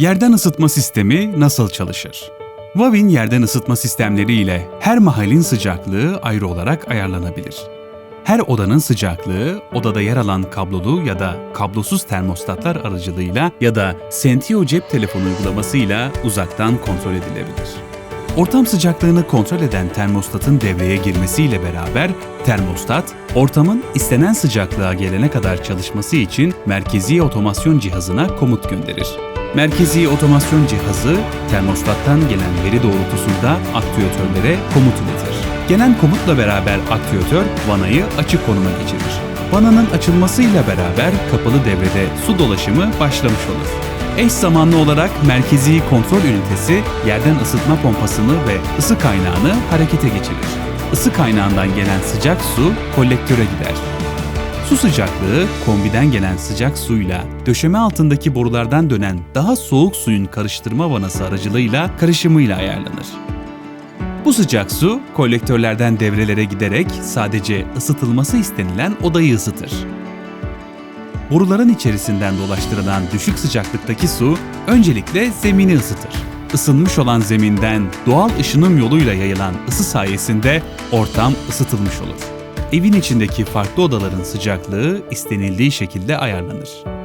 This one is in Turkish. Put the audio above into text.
Yerden ısıtma sistemi nasıl çalışır? Vavin yerden ısıtma sistemleri ile her mahallin sıcaklığı ayrı olarak ayarlanabilir. Her odanın sıcaklığı odada yer alan kablolu ya da kablosuz termostatlar aracılığıyla ya da Sentio cep telefonu uygulamasıyla uzaktan kontrol edilebilir. Ortam sıcaklığını kontrol eden termostatın devreye girmesiyle beraber termostat, ortamın istenen sıcaklığa gelene kadar çalışması için merkezi otomasyon cihazına komut gönderir. Merkezi otomasyon cihazı, termostattan gelen veri doğrultusunda aktüatörlere komut iletir. Gelen komutla beraber aktüatör vanayı açık konuma geçirir. Vananın açılmasıyla beraber kapalı devrede su dolaşımı başlamış olur. Eş zamanlı olarak merkezi kontrol ünitesi yerden ısıtma pompasını ve ısı kaynağını harekete geçirir. Isı kaynağından gelen sıcak su kolektöre gider. Su sıcaklığı kombiden gelen sıcak suyla döşeme altındaki borulardan dönen daha soğuk suyun karıştırma vanası aracılığıyla karışımıyla ayarlanır. Bu sıcak su kolektörlerden devrelere giderek sadece ısıtılması istenilen odayı ısıtır. Boruların içerisinden dolaştırılan düşük sıcaklıktaki su öncelikle zemini ısıtır. Isınmış olan zeminden doğal ışınım yoluyla yayılan ısı sayesinde ortam ısıtılmış olur. Evin içindeki farklı odaların sıcaklığı istenildiği şekilde ayarlanır.